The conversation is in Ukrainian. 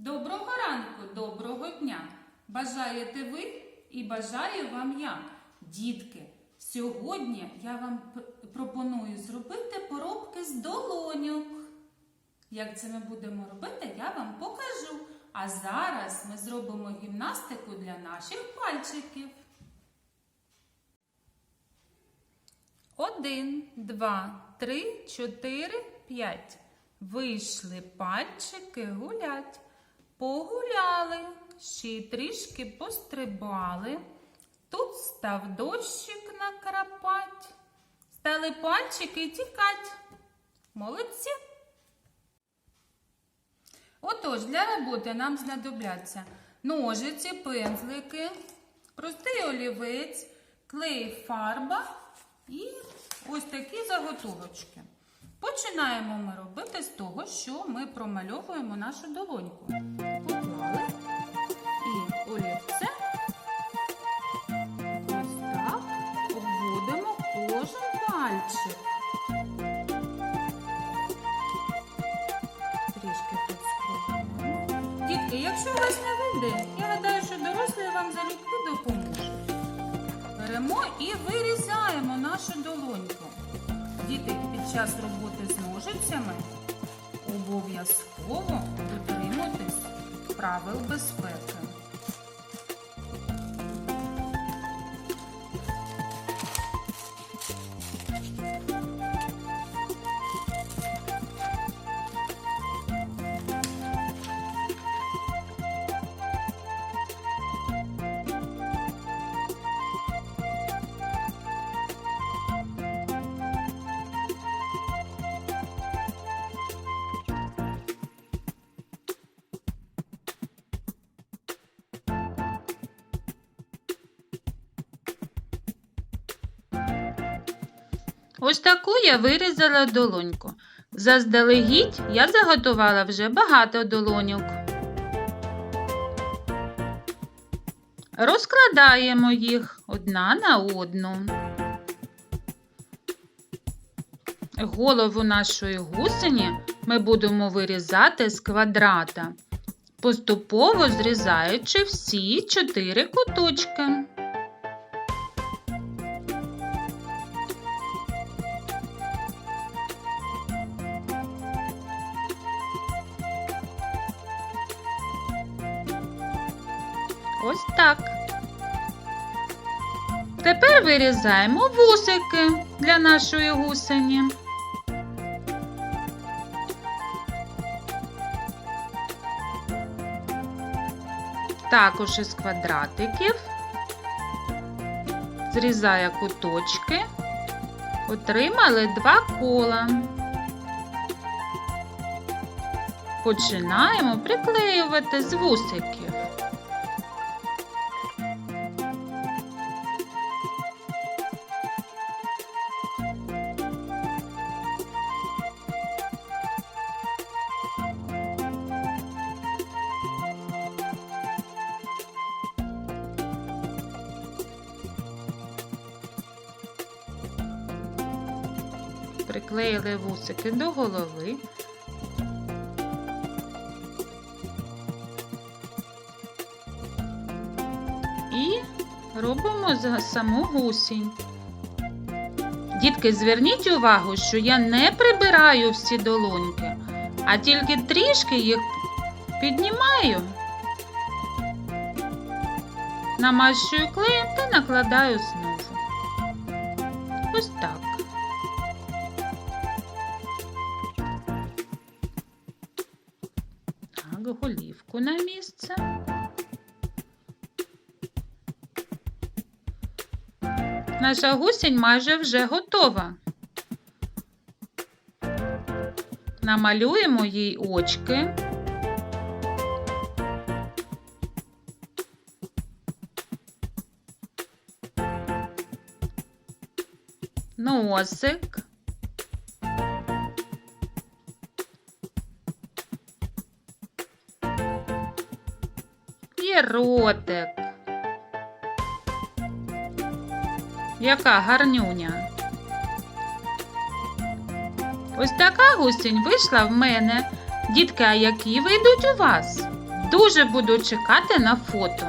Доброго ранку, доброго дня! Бажаєте ви і бажаю вам я. Дітки, сьогодні я вам пропоную зробити поробки з долоньок. Як це ми будемо робити, я вам покажу. А зараз ми зробимо гімнастику для наших пальчиків. Один, два, три, чотири, п'ять. Вийшли пальчики гулять. Погуляли, ще й трішки пострибали. Тут став дощик накрапать. Стали пальчики тікать. Молодці. Отож, для роботи нам знадобляться ножиці, пензлики, простий олівець, клей, фарба і ось такі заготовочки. Починаємо ми робити з того, що ми промальовуємо нашу долоньку. Пальчик. Трішки спробуємо. Дітки, якщо у вас не вийде, я гадаю, що дорослі вам залюбки допоможуть. Беремо і вирізаємо нашу долоньку. Діти під час роботи з ножицями обов'язково дотримуйтесь правил безпеки. Ось таку я вирізала долоньку. Заздалегідь я заготувала вже багато долоньок. Розкладаємо їх одна на одну. Голову нашої гусені ми будемо вирізати з квадрата, поступово зрізаючи всі чотири куточки. Ось так. Тепер вирізаємо вусики для нашої гусені. Також із квадратиків зрізаю куточки, отримали два кола. Починаємо приклеювати з вусиків. Приклеїли вусики до голови. І робимо саму гусінь. Дітки, зверніть увагу, що я не прибираю всі долоньки, а тільки трішки їх піднімаю, намащую клеєм та накладаю знову. Ось. Так, голівку на місце. Наша гусінь майже вже готова. Намалюємо їй очки. Носик. Ротик. Яка гарнюня. Ось така гусінь вийшла в мене. Дітки, а які вийдуть у вас? Дуже буду чекати на фото.